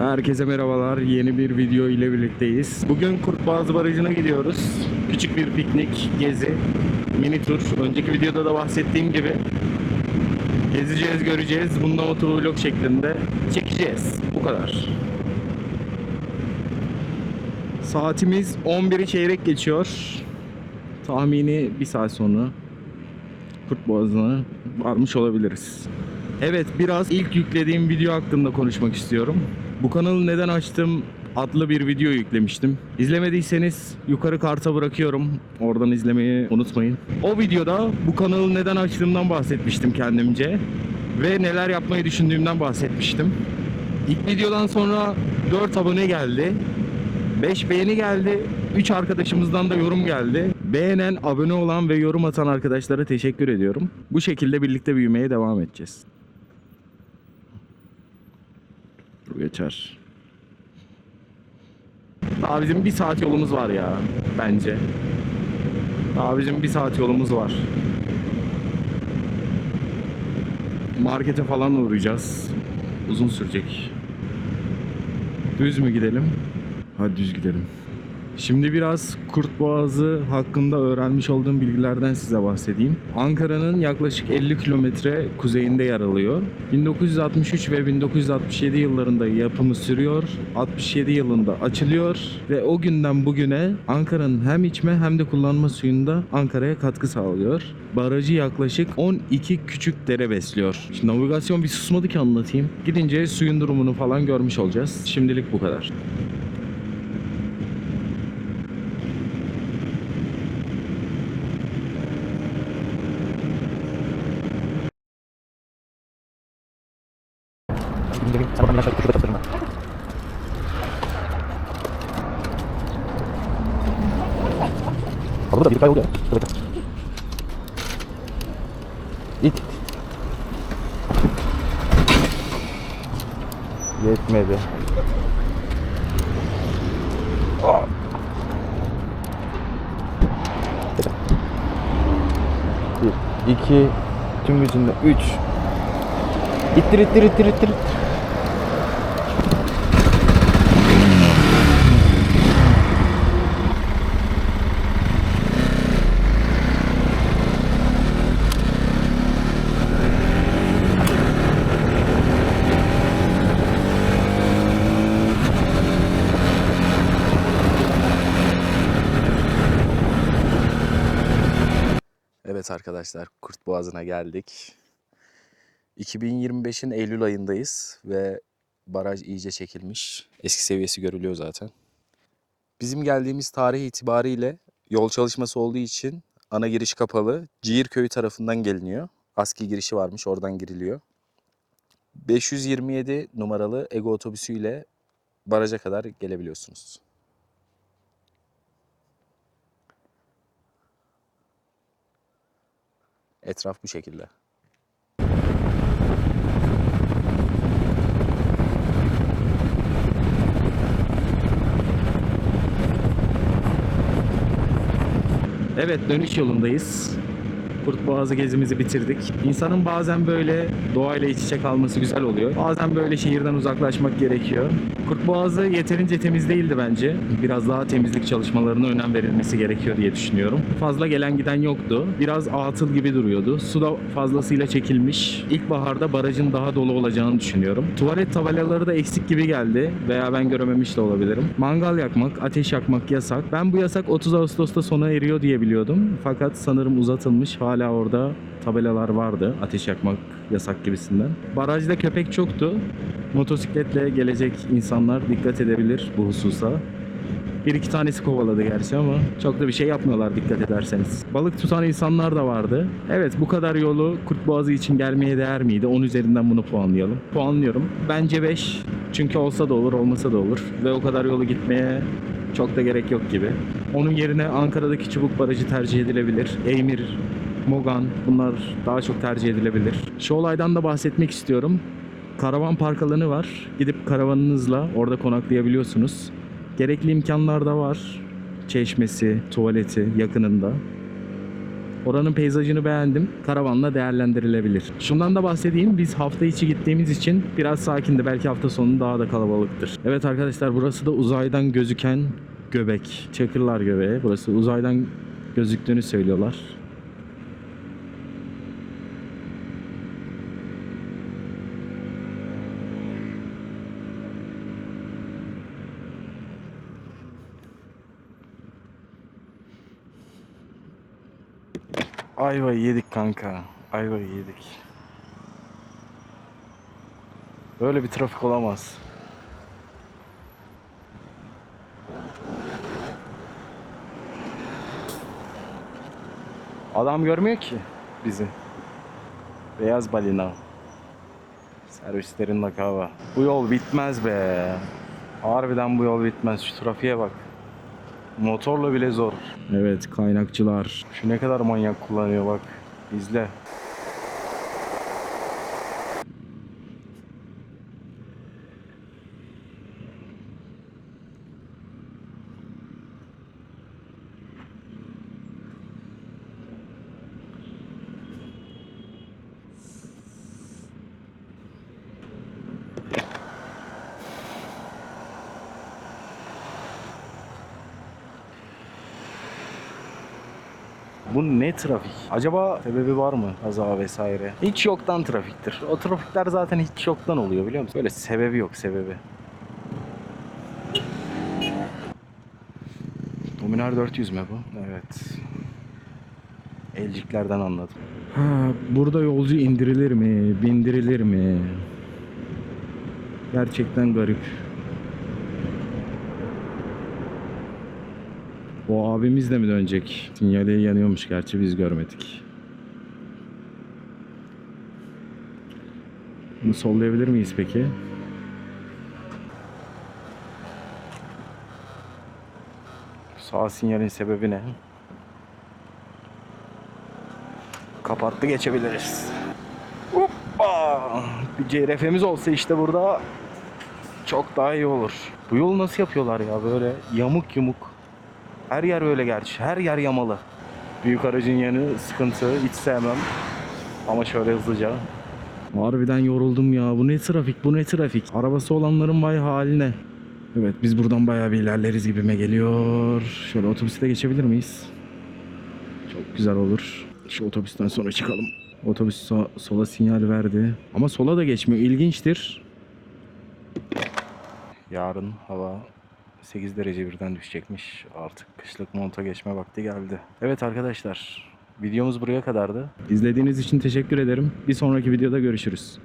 Herkese merhabalar. Yeni bir video ile birlikteyiz. Bugün Kurtboğaz Barajı'na gidiyoruz. Küçük bir piknik, gezi, mini tur. Önceki videoda da bahsettiğim gibi gezeceğiz, göreceğiz. Bunu da motovlog şeklinde çekeceğiz. Bu kadar. Saatimiz 11'i çeyrek geçiyor. Tahmini bir saat sonra Kurt Boğazı'na varmış olabiliriz. Evet biraz ilk yüklediğim video hakkında konuşmak istiyorum. Bu kanalı neden açtım adlı bir video yüklemiştim. İzlemediyseniz yukarı karta bırakıyorum. Oradan izlemeyi unutmayın. O videoda bu kanalı neden açtığımdan bahsetmiştim kendimce. Ve neler yapmayı düşündüğümden bahsetmiştim. İlk videodan sonra 4 abone geldi. 5 beğeni geldi. 3 arkadaşımızdan da yorum geldi. Beğenen, abone olan ve yorum atan arkadaşlara teşekkür ediyorum. Bu şekilde birlikte büyümeye devam edeceğiz. Dur geçer. Daha bizim bir saat yolumuz var ya bence. Daha bizim bir saat yolumuz var. Markete falan uğrayacağız. Uzun sürecek. Düz mü gidelim? Hadi düz gidelim. Şimdi biraz Kurt Boğazı hakkında öğrenmiş olduğum bilgilerden size bahsedeyim. Ankara'nın yaklaşık 50 kilometre kuzeyinde yer alıyor. 1963 ve 1967 yıllarında yapımı sürüyor. 67 yılında açılıyor ve o günden bugüne Ankara'nın hem içme hem de kullanma suyunda Ankara'ya katkı sağlıyor. Barajı yaklaşık 12 küçük dere besliyor. Şimdi navigasyon bir susmadı ki anlatayım. Gidince suyun durumunu falan görmüş olacağız. Şimdilik bu kadar. Abi da bir kay oldu ya. Dur bekle. İt. Yetmedi. Bekle. Bir, iki, tüm gücünle üç. İttir ittir ittir ittir. Evet arkadaşlar Kurt Boğazı'na geldik. 2025'in Eylül ayındayız ve baraj iyice çekilmiş. Eski seviyesi görülüyor zaten. Bizim geldiğimiz tarih itibariyle yol çalışması olduğu için ana giriş kapalı. Ciğirköy tarafından geliniyor. ASKİ girişi varmış oradan giriliyor. 527 numaralı Ego otobüsüyle baraja kadar gelebiliyorsunuz. Etraf bu şekilde. Evet dönüş yolundayız. Kurt Boğazı gezimizi bitirdik. İnsanın bazen böyle doğayla iç içe kalması güzel oluyor. Bazen böyle şehirden uzaklaşmak gerekiyor. Kurt Boğazı yeterince temiz değildi bence. Biraz daha temizlik çalışmalarına önem verilmesi gerekiyor diye düşünüyorum. Fazla gelen giden yoktu. Biraz atıl gibi duruyordu. Su da fazlasıyla çekilmiş. İlkbaharda barajın daha dolu olacağını düşünüyorum. Tuvalet tabelaları da eksik gibi geldi veya ben görememiş de olabilirim. Mangal yakmak, ateş yakmak yasak. Ben bu yasak 30 Ağustos'ta sona eriyor diye biliyordum. Fakat sanırım uzatılmış. Hala orada tabelalar vardı. Ateş yakmak yasak gibisinden. Barajda köpek çoktu. Motosikletle gelecek insanlar dikkat edebilir bu hususa. Bir iki tanesi kovaladı gerçi ama çok da bir şey yapmıyorlar dikkat ederseniz. Balık tutan insanlar da vardı. Evet bu kadar yolu Kurt Boğazı için gelmeye değer miydi? 10 üzerinden bunu puanlayalım. Puanlıyorum. Bence 5. Çünkü olsa da olur olmasa da olur. Ve o kadar yolu gitmeye çok da gerek yok gibi. Onun yerine Ankara'daki Çubuk Barajı tercih edilebilir. Eymir, Mogan bunlar daha çok tercih edilebilir. Şu olaydan da bahsetmek istiyorum. Karavan park alanı var. Gidip karavanınızla orada konaklayabiliyorsunuz. Gerekli imkanlar da var. Çeşmesi, tuvaleti yakınında. Oranın peyzajını beğendim. Karavanla değerlendirilebilir. Şundan da bahsedeyim. Biz hafta içi gittiğimiz için biraz sakindi. Belki hafta sonu daha da kalabalıktır. Evet arkadaşlar burası da uzaydan gözüken göbek. Çakırlar göbeği. Burası uzaydan gözüktüğünü söylüyorlar. Ayvayı yedik kanka. Ayvayı yedik. Böyle bir trafik olamaz. Adam görmüyor ki bizi. Beyaz balina. Servislerin lakabı. Bu yol bitmez be. Harbiden bu yol bitmez. Şu trafiğe bak. Motorla bile zor. Evet kaynakçılar. Şu ne kadar manyak kullanıyor bak. İzle. Bu ne trafik? Acaba sebebi var mı kaza vesaire? Hiç yoktan trafiktir. O trafikler zaten hiç yoktan oluyor biliyor musun? Böyle sebebi yok sebebi. Dominar 400 mü bu? Evet. Elciklerden anladım. Ha, burada yolcu indirilir mi? Bindirilir mi? Gerçekten garip. O abimiz de mi dönecek? Sinyali yanıyormuş gerçi biz görmedik. Bunu sollayabilir miyiz peki? Sağ sinyalin sebebi ne? Kapattı geçebiliriz. Hoppa! Bir CRF'miz olsa işte burada çok daha iyi olur. Bu yolu nasıl yapıyorlar ya böyle yamuk yumuk. Her yer öyle gerçi. Her yer yamalı. Büyük aracın yanı sıkıntı. Hiç sevmem. Ama şöyle hızlıca. Harbiden yoruldum ya. Bu ne trafik? Bu ne trafik? Arabası olanların vay haline. Evet biz buradan bayağı bir ilerleriz gibime geliyor. Şöyle otobüste geçebilir miyiz? Çok güzel olur. Şu otobüsten sonra çıkalım. Otobüs so- sola sinyal verdi. Ama sola da geçmiyor. İlginçtir. Yarın hava 8 derece birden düşecekmiş. Artık kışlık monta geçme vakti geldi. Evet arkadaşlar, videomuz buraya kadardı. İzlediğiniz için teşekkür ederim. Bir sonraki videoda görüşürüz.